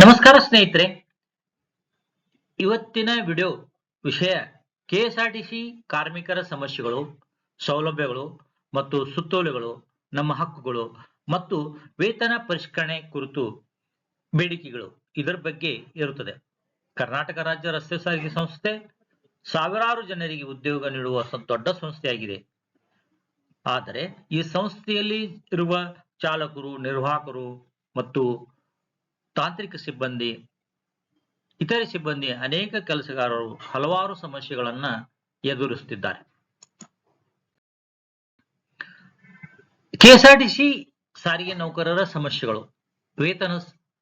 ನಮಸ್ಕಾರ ಸ್ನೇಹಿತರೆ. ಇವತ್ತಿನ ವಿಡಿಯೋ ವಿಷಯ ಕೆಎಸ್ಆರ್ಟಿಸಿ ಕಾರ್ಮಿಕರ ಸಮಸ್ಯೆಗಳು, ಸೌಲಭ್ಯಗಳು ಮತ್ತು ಸುತ್ತೋಲೆಗಳು, ನಮ್ಮ ಹಕ್ಕುಗಳು ಮತ್ತು ವೇತನ ಪರಿಷ್ಕರಣೆ ಕುರಿತು ಬೇಡಿಕೆಗಳು ಇದರ ಬಗ್ಗೆ ಇರುತ್ತದೆ. ಕರ್ನಾಟಕ ರಾಜ್ಯ ರಸ್ತೆ ಸಾರಿಗೆ ಸಂಸ್ಥೆ ಸಾವಿರಾರು ಜನರಿಗೆ ಉದ್ಯೋಗ ನೀಡುವ ದೊಡ್ಡ ಸಂಸ್ಥೆಯಾಗಿದೆ. ಆದರೆ ಈ ಸಂಸ್ಥೆಯಲ್ಲಿ ಇರುವ ಚಾಲಕರು, ನಿರ್ವಾಹಕರು ಮತ್ತು ತಾಂತ್ರಿಕ ಸಿಬ್ಬಂದಿ, ಇತರೆ ಸಿಬ್ಬಂದಿ ಅನೇಕ ಕೆಲಸಗಾರರು ಹಲವಾರು ಸಮಸ್ಯೆಗಳನ್ನ ಎದುರಿಸುತ್ತಿದ್ದಾರೆ. ಕೆಎಸ್ಆರ್ಟಿಸಿ ಸಾರಿಗೆ ನೌಕರರ ಸಮಸ್ಯೆಗಳು, ವೇತನ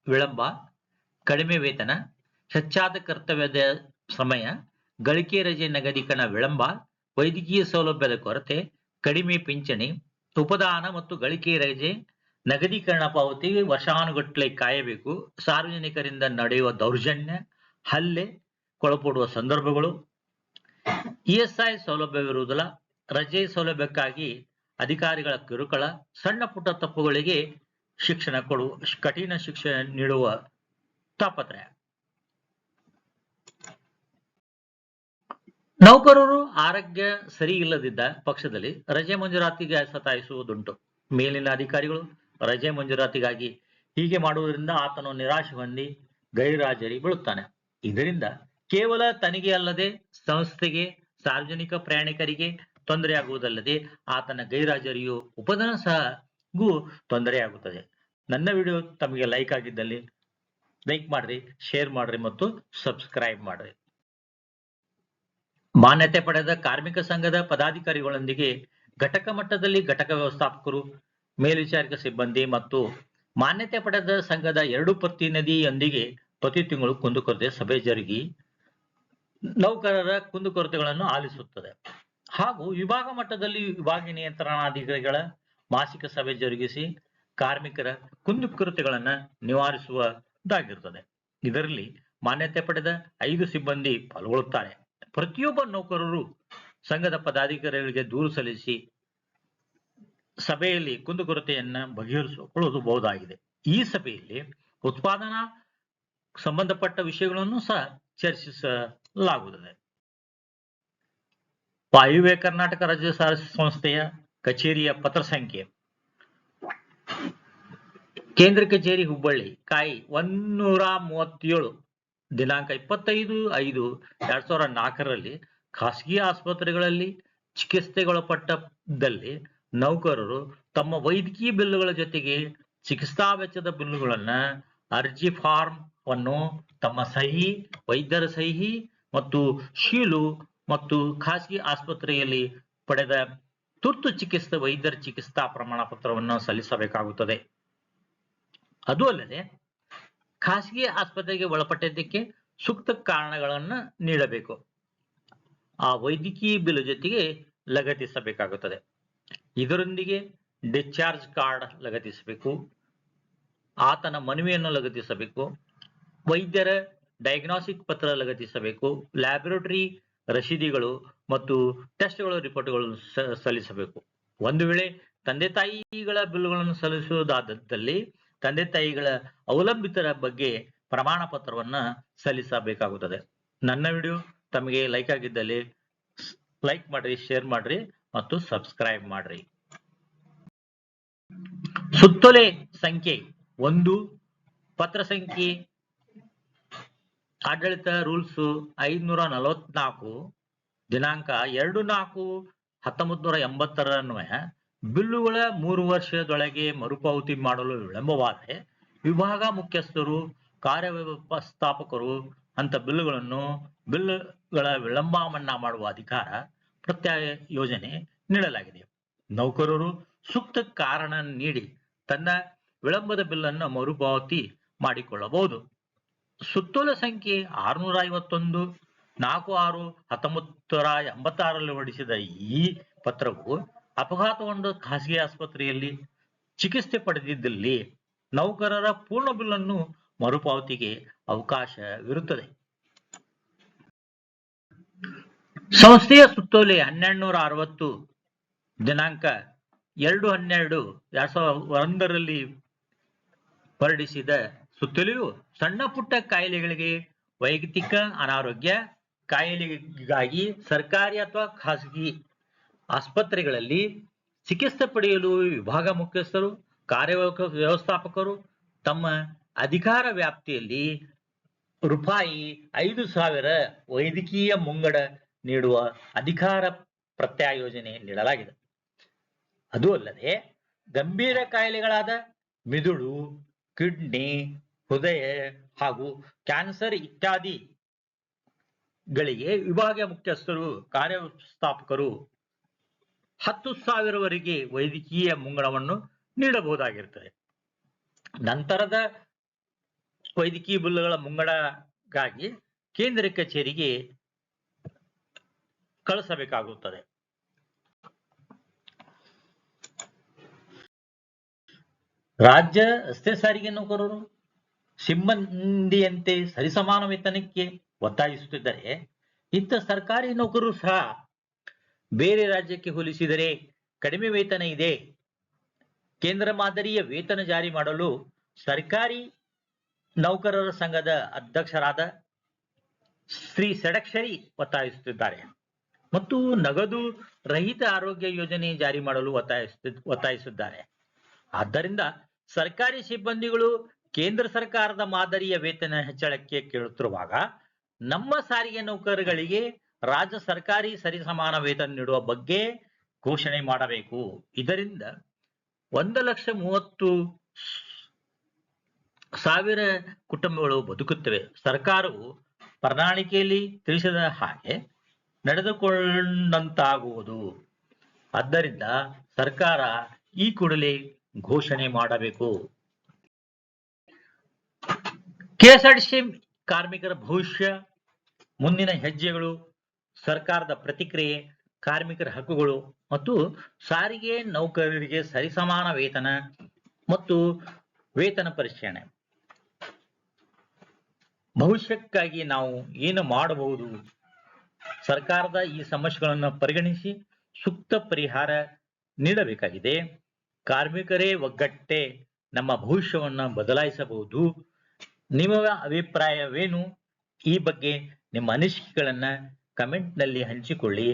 ವಿಳಂಬ, ಕಡಿಮೆ ವೇತನ, ಹೆಚ್ಚಾದ ಕರ್ತವ್ಯದ ಸಮಯ, ಗಳಿಕೆ ರಜೆ ನಗದೀಕರಣ ವಿಳಂಬ, ವೈದ್ಯಕೀಯ ಸೌಲಭ್ಯದ ಕೊರತೆ, ಕಡಿಮೆ ಪಿಂಚಣಿ, ಉಪದಾನ ಮತ್ತು ಗಳಿಕೆ ರಜೆ ನಗದೀಕರಣ ಪಾವತಿ ವರ್ಷಾನುಗಟ್ಟಲೆ ಕಾಯಬೇಕು. ಸಾರ್ವಜನಿಕರಿಂದ ನಡೆಯುವ ದೌರ್ಜನ್ಯ, ಹಲ್ಲೆ, ಕೊಳಪಡುವ ಸಂದರ್ಭಗಳು. ಇಎಸ್ಐ ಸೌಲಭ್ಯವಿರುವುದಿಲ್ಲ ರಜೆ ಸೌಲಭ್ಯಕ್ಕಾಗಿ ಅಧಿಕಾರಿಗಳ ಕಿರುಕುಳ, ಸಣ್ಣ ಪುಟ್ಟ ತಪ್ಪುಗಳಿಗೆ ಶಿಕ್ಷಣ ಕೊಡುವ ಕಠಿಣ ಶಿಕ್ಷಣ ನೀಡುವ ತಾಪತ್ರಯ. ನೌಕರರು ಆರೋಗ್ಯ ಸರಿ ಇಲ್ಲದಿದ್ದ ಪಕ್ಷದಲ್ಲಿ ರಜೆ ಮಂಜೂರಾತಿಗೆ ಸತಾಯಿಸುವುದುಂಟು. ಮೇಲಿನ ಅಧಿಕಾರಿಗಳು ರಜೆ ಮಂಜೂರಾತಿಗಾಗಿ ಹೀಗೆ ಮಾಡುವುದರಿಂದ ಆತನು ನಿರಾಶೆ ಹೊಂದಿ ಗೈರಾಜರಿ ಬೀಳುತ್ತಾನೆ. ಇದರಿಂದ ಕೇವಲ ತನಿಗೆ ಅಲ್ಲದೆ ಸಂಸ್ಥೆಗೆ, ಸಾರ್ವಜನಿಕ ಪ್ರಯಾಣಿಕರಿಗೆ ತೊಂದರೆಯಾಗುವುದಲ್ಲದೆ ಆತನ ಗೈರಾಜರಿಯು ಉಪದನ ಸಹಗೂ ತೊಂದರೆಯಾಗುತ್ತದೆ. ನನ್ನ ವಿಡಿಯೋ ತಮಗೆ ಲೈಕ್ ಆಗಿದ್ದಲ್ಲಿ ಲೈಕ್ ಮಾಡ್ರಿ ಶೇರ್ ಮಾಡ್ರಿ ಮತ್ತು ಸಬ್ಸ್ಕ್ರೈಬ್ ಮಾಡ್ರಿ. ಮಾನ್ಯತೆ ಪಡೆದ ಕಾರ್ಮಿಕ ಸಂಘದ ಪದಾಧಿಕಾರಿಗಳೊಂದಿಗೆ ಘಟಕ ಮಟ್ಟದಲ್ಲಿ ಘಟಕ ವ್ಯವಸ್ಥಾಪಕರು ಮೇಲ್ವಿಚಾರಕ ಸಿಬ್ಬಂದಿ ಮತ್ತು ಮಾನ್ಯತೆ ಪಡೆದ ಸಂಘದ ಎರಡು ಪ್ರತಿನಿಧಿಯೊಂದಿಗೆ ಪ್ರತಿ ತಿಂಗಳು ಕುಂದುಕೊರತೆ ಸಭೆ ಜರುಗಿ ನೌಕರರ ಕುಂದುಕೊರತೆಗಳನ್ನು ಆಲಿಸುತ್ತದೆ. ಹಾಗೂ ವಿಭಾಗ ಮಟ್ಟದಲ್ಲಿ ವಿಭಾಗ ನಿಯಂತ್ರಣಾಧಿಕಾರಿಗಳ ಮಾಸಿಕ ಸಭೆ ಜರುಗಿಸಿ ಕಾರ್ಮಿಕರ ಕುಂದುಕೊರತೆಗಳನ್ನು ನಿವಾರಿಸುವುದಾಗಿರುತ್ತದೆ. ಇದರಲ್ಲಿ ಮಾನ್ಯತೆ ಪಡೆದ ಐದು ಸಿಬ್ಬಂದಿ ಪಾಲ್ಗೊಳ್ಳುತ್ತಾರೆ. ಪ್ರತಿಯೊಬ್ಬ ನೌಕರರು ಸಂಘದ ಪದಾಧಿಕಾರಿಗಳಿಗೆ ದೂರು ಸಲ್ಲಿಸಿ ಸಭೆಯಲ್ಲಿ ಕುಂದುಕೊರತೆಯನ್ನ ಬಗೆಹರಿಸಿಕೊಳ್ಳಬಹುದಾಗಿದೆ ಈ ಸಭೆಯಲ್ಲಿ ಉತ್ಪಾದನಾ ಸಂಬಂಧಪಟ್ಟ ವಿಷಯಗಳನ್ನು ಸಹ ಚರ್ಚಿಸಲಾಗುತ್ತದೆ. ವಾಯುವ್ಯ ಕರ್ನಾಟಕ ರಾಜ್ಯ ಸಾರಿಗೆ ಸಂಸ್ಥೆಯ ಕಚೇರಿಯ ಪತ್ರ ಸಂಖ್ಯೆ. ಕೇಂದ್ರ ಕಚೇರಿ ಹುಬ್ಬಳ್ಳಿ, ಕಾಯಿ ಒಂದೂರ ಮೂವತ್ತೇಳು ದಿನಾಂಕ ಇಪ್ಪತ್ತೈದು ಐದು ಎರಡ್ ಸಾವಿರದ ನಾಲ್ಕರಲ್ಲಿ ಖಾಸಗಿ ಆಸ್ಪತ್ರೆಗಳಲ್ಲಿ ಚಿಕಿತ್ಸೆಗೊಳಪಟ್ಟದಲ್ಲಿ ನೌಕರರು ತಮ್ಮ ವೈದ್ಯಕೀಯ ಬಿಲ್ಲುಗಳ ಜೊತೆಗೆ ಚಿಕಿತ್ಸಾ ವೆಚ್ಚದ ಬಿಲ್ಲುಗಳನ್ನ ಅರ್ಜಿ ಫಾರ್ಮ್ ಅನ್ನು ತಮ್ಮ ಸಹಿ, ವೈದ್ಯರ ಸಹಿ ಮತ್ತು ಶೀಲು ಮತ್ತು ಖಾಸಗಿ ಆಸ್ಪತ್ರೆಯಲ್ಲಿ ಪಡೆದ ತುರ್ತು ಚಿಕಿತ್ಸೆ, ವೈದ್ಯರ ಚಿಕಿತ್ಸಾ ಪ್ರಮಾಣ ಪತ್ರವನ್ನು ಸಲ್ಲಿಸಬೇಕಾಗುತ್ತದೆ. ಅದು ಅಲ್ಲದೆ ಖಾಸಗಿ ಆಸ್ಪತ್ರೆಗೆ ಒಳಪಟ್ಟಿದ್ದಕ್ಕೆ ಸೂಕ್ತ ಕಾರಣಗಳನ್ನು ನೀಡಬೇಕು. ಆ ವೈದ್ಯಕೀಯ ಬಿಲ್ ಜೊತೆಗೆ ಲಗತ್ತಿಸಬೇಕಾಗುತ್ತದೆ. ಇದರೊಂದಿಗೆ ಡಿಸ್ಚಾರ್ಜ್ ಕಾರ್ಡ್ ಲಗತ್ತಿಸಬೇಕು, ಆತನ ಮನವಿಯನ್ನು ಲಗತ್ತಿಸಬೇಕು, ವೈದ್ಯರ ಡಯಾಗ್ನಾಸ್ಟಿಕ್ ಪತ್ರ ಲಗತ್ತಿಸಬೇಕು ಲ್ಯಾಬೊರೇಟರಿ ರಸೀದಿಗಳು ಮತ್ತು ಟೆಸ್ಟ್ಗಳ ರಿಪೋರ್ಟ್ಗಳನ್ನು ಸಲ್ಲಿಸಬೇಕು. ಒಂದು ವೇಳೆ ತಂದೆ ತಾಯಿಗಳ ಬಿಲ್ಗಳನ್ನು ಸಲ್ಲಿಸುವುದಾದಲ್ಲಿ ತಂದೆ ತಾಯಿಗಳ ಅವಲಂಬಿತರ ಬಗ್ಗೆ ಪ್ರಮಾಣ ಪತ್ರವನ್ನ ಸಲ್ಲಿಸಬೇಕಾಗುತ್ತದೆ. ನನ್ನ ವಿಡಿಯೋ ತಮಗೆ ಲೈಕ್ ಆಗಿದ್ದಲ್ಲಿ ಲೈಕ್ ಮಾಡ್ರಿ ಶೇರ್ ಮಾಡ್ರಿ. ಮತ್ತು ಸಬ್ಸ್ಕ್ರೈಬ್ ಮಾಡ್ರಿ. ಸುತ್ತೋಲೆ ಸಂಖ್ಯೆ ಒಂದು, ಪತ್ರ ಸಂಖ್ಯೆ, ಆಡಳಿತ ರೂಲ್ಸ್ ಐದ್ನೂರ ನಲವತ್ನಾಲ್ಕು, ದಿನಾಂಕ ಎರಡು ನಾಲ್ಕು ಹತ್ತೊಂಬತ್ ನೂರ ಎಂಬತ್ತರ ಅನ್ವಯ ಬಿಲ್ಲುಗಳ ಮೂರು ವರ್ಷದೊಳಗೆ ಮರುಪಾವತಿ ಮಾಡಲು ವಿಳಂಬವಾದರೆ ವಿಭಾಗ ಮುಖ್ಯಸ್ಥರು, ಕಾರ್ಯವ್ಯವಸ್ಥಾಪಕರು ಅಂತ ಬಿಲ್ಲುಗಳನ್ನು, ಬಿಲ್ಲುಗಳ ವಿಳಂಬ ಮನ್ನಾ ಮಾಡುವ ಅಧಿಕಾರ ಪ್ರತ್ಯಯ ಯೋಜನೆ ನೀಡಲಾಗಿದೆ. ನೌಕರರು ಸೂಕ್ತ ಕಾರಣ ನೀಡಿ ತನ್ನ ವಿಳಂಬದ ಬಿಲ್ಲನ್ನು ಮರುಪಾವತಿ ಮಾಡಿಕೊಳ್ಳಬಹುದು. ಸುತ್ತೋಲೆ ಸಂಖ್ಯೆ ಆರುನೂರ ಐವತ್ತೊಂದು ನಾಲ್ಕು ಆರು ಹತ್ತೊಂಬತ್ತರ ಎಂಬತ್ತಾರಲ್ಲಿ ಹೊರಡಿಸಿದ ಈ ಪತ್ರವು ಅಪಘಾತಗೊಂಡ ಖಾಸಗಿ ಆಸ್ಪತ್ರೆಯಲ್ಲಿ ಚಿಕಿತ್ಸೆ ಪಡೆದಿದ್ದಲ್ಲಿ ನೌಕರರ ಪೂರ್ಣ ಬಿಲ್ಲನ್ನು ಮರುಪಾವತಿಗೆ ಅವಕಾಶವಿರುತ್ತದೆ. ಸಂಸ್ಥೆಯ ಸುತ್ತೋಲೆ ಹನ್ನೆರಡುನೂರ ಅರವತ್ತು ದಿನಾಂಕ ಎರಡು ಹನ್ನೆರಡು ಎರಡ್ ಸಾವಿರದ ಒಂದರಲ್ಲಿ ಹೊರಡಿಸಿದ ಸುತ್ತೋಲೆಯು ಸಣ್ಣ ಪುಟ್ಟ ಕಾಯಿಲೆಗಳಿಗೆ ವೈಯಕ್ತಿಕ ಅನಾರೋಗ್ಯ, ಕಾಯಿಲೆಗಾಗಿ ಸರ್ಕಾರಿ ಅಥವಾ ಖಾಸಗಿ ಆಸ್ಪತ್ರೆಗಳಲ್ಲಿ ಚಿಕಿತ್ಸೆ ಪಡೆಯಲು ವಿಭಾಗ ಮುಖ್ಯಸ್ಥರು ಕಾರ್ಯ ವ್ಯವಸ್ಥಾಪಕರು ತಮ್ಮ ಅಧಿಕಾರ ವ್ಯಾಪ್ತಿಯಲ್ಲಿ ರೂಪಾಯಿ ಐದು ಸಾವಿರ ವೈದ್ಯಕೀಯ ಮುಂಗಡ ನೀಡುವ ಅಧಿಕಾರ ಪ್ರತ್ಯಾಯೋಜನೆ ನೀಡಲಾಗಿದೆ. ಅದು ಅಲ್ಲದೆ ಗಂಭೀರ ಕಾಯಿಲೆಗಳಾದ ಮಿದುಳು, ಕಿಡ್ನಿ, ಹೃದಯ ಹಾಗೂ ಕ್ಯಾನ್ಸರ್ ಇತ್ಯಾದಿ ಗಳಿಗೆ ವಿಭಾಗ ಮುಖ್ಯಸ್ಥರು, ಕಾರ್ಯಸ್ಥಾಪಕರು ಹತ್ತು ಸಾವಿರವರೆಗೆ ವೈದ್ಯಕೀಯ ಮುಂಗಡವನ್ನು ನೀಡಬಹುದಾಗಿರುತ್ತದೆ. ನಂತರದ ವೈದ್ಯಕೀಯ ಬಿಲ್ಲುಗಳ ಮುಂಗಡಗಾಗಿ ಕೇಂದ್ರ ಕಚೇರಿಗೆ ಕಳಿಸಬೇಕಾಗುತ್ತದೆ. ರಾಜ್ಯ ರಸ್ತೆ ಸಾರಿಗೆ ನೌಕರರು ಸಿಬ್ಬಂದಿಯಂತೆ ಸರಿಸಮಾನ ವೇತನಕ್ಕೆ ಒತ್ತಾಯಿಸುತ್ತಿದ್ದರೆ ಇತ್ತ ಸರ್ಕಾರಿ ನೌಕರರು ಸಹ ಬೇರೆ ರಾಜ್ಯಕ್ಕೆ ಹೋಲಿಸಿದರೆ ಕಡಿಮೆ ವೇತನ ಇದೆ. ಕೇಂದ್ರ ಮಾದರಿಯ ವೇತನ ಜಾರಿ ಮಾಡಲು ಸರ್ಕಾರಿ ನೌಕರರ ಸಂಘದ ಅಧ್ಯಕ್ಷರಾದ ಶ್ರೀ ಷಡಕ್ಷರಿ ಒತ್ತಾಯಿಸುತ್ತಿದ್ದಾರೆ. ಮತ್ತು ನಗದು ರಹಿತ ಆರೋಗ್ಯ ಯೋಜನೆ ಜಾರಿ ಮಾಡಲು ಒತ್ತಾಯಿಸ, ಒತ್ತಾಯಿಸಿದ್ದಾರೆ. ಆದ್ದರಿಂದ ಸರ್ಕಾರಿ ಸಿಬ್ಬಂದಿಗಳು ಕೇಂದ್ರ ಸರ್ಕಾರದ ಮಾದರಿಯ ವೇತನ ಹೆಚ್ಚಳಕ್ಕೆ ಕೇಳುತ್ತಿರುವಾಗ ನಮ್ಮ ಸಾರಿಗೆ ನೌಕರರಿಗೆ ರಾಜ್ಯ ಸರ್ಕಾರಿ ಸರಿಸಮಾನ ವೇತನ ನೀಡುವ ಬಗ್ಗೆ ಘೋಷಣೆ ಮಾಡಬೇಕು. ಇದರಿಂದ ಒಂದು ಲಕ್ಷ ಮೂವತ್ತು ಸಾವಿರ ಕುಟುಂಬಗಳು ಬದುಕುತ್ತವೆ. ಸರ್ಕಾರವು ಪ್ರಣಾಳಿಕೆಯಲ್ಲಿ ತಿಳಿಸಿದ ಹಾಗೆ ನಡೆದುಕೊಂಡಂತಾಗುವುದು. ಆದ್ದರಿಂದ ಸರ್ಕಾರ ಈ ಕೂಡಲೇ ಘೋಷಣೆ ಮಾಡಬೇಕು. ಕೆಎಸ್ಆರ್ಟಿಸಿ ಕಾರ್ಮಿಕರ ಭವಿಷ್ಯ, ಮುಂದಿನ ಹೆಜ್ಜೆಗಳು, ಸರ್ಕಾರದ ಪ್ರತಿಕ್ರಿಯೆ, ಕಾರ್ಮಿಕರ ಹಕ್ಕುಗಳು ಮತ್ತು ಸಾರಿಗೆ ನೌಕರರಿಗೆ ಸರಿಸಮಾನ ವೇತನ ಮತ್ತು ವೇತನ ಪರಿಶೀಲನೆ. ಭವಿಷ್ಯಕ್ಕಾಗಿ ನಾವು ಏನು ಮಾಡಬಹುದು? ಸರ್ಕಾರದ ಈ ಸಮಸ್ಯೆಗಳನ್ನು ಪರಿಗಣಿಸಿ ಸೂಕ್ತ ಪರಿಹಾರ ನೀಡಬೇಕಾಗಿದೆ. ಕಾರ್ಮಿಕರೇ ಒಗ್ಗಟ್ಟೆ ನಮ್ಮ ಭವಿಷ್ಯವನ್ನ ಬದಲಾಯಿಸಬಹುದು. ನಿಮ್ಮ ಅಭಿಪ್ರಾಯವೇನು? ಈ ಬಗ್ಗೆ ನಿಮ್ಮ ಅನಿಸಿಕೆಗಳನ್ನ ಕಮೆಂಟ್ನಲ್ಲಿ ಹಂಚಿಕೊಳ್ಳಿ.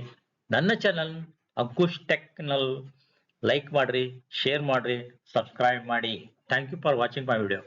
ನನ್ನ ಚಾನಲ್ ಅಂಕುಶ್ ಟೆಕ್ನಲ್ ಲೈಕ್ ಮಾಡ್ರಿ ಶೇರ್ ಮಾಡ್ರಿ ಸಬ್ಸ್ಕ್ರೈಬ್ ಮಾಡಿ. Thank you for watching my video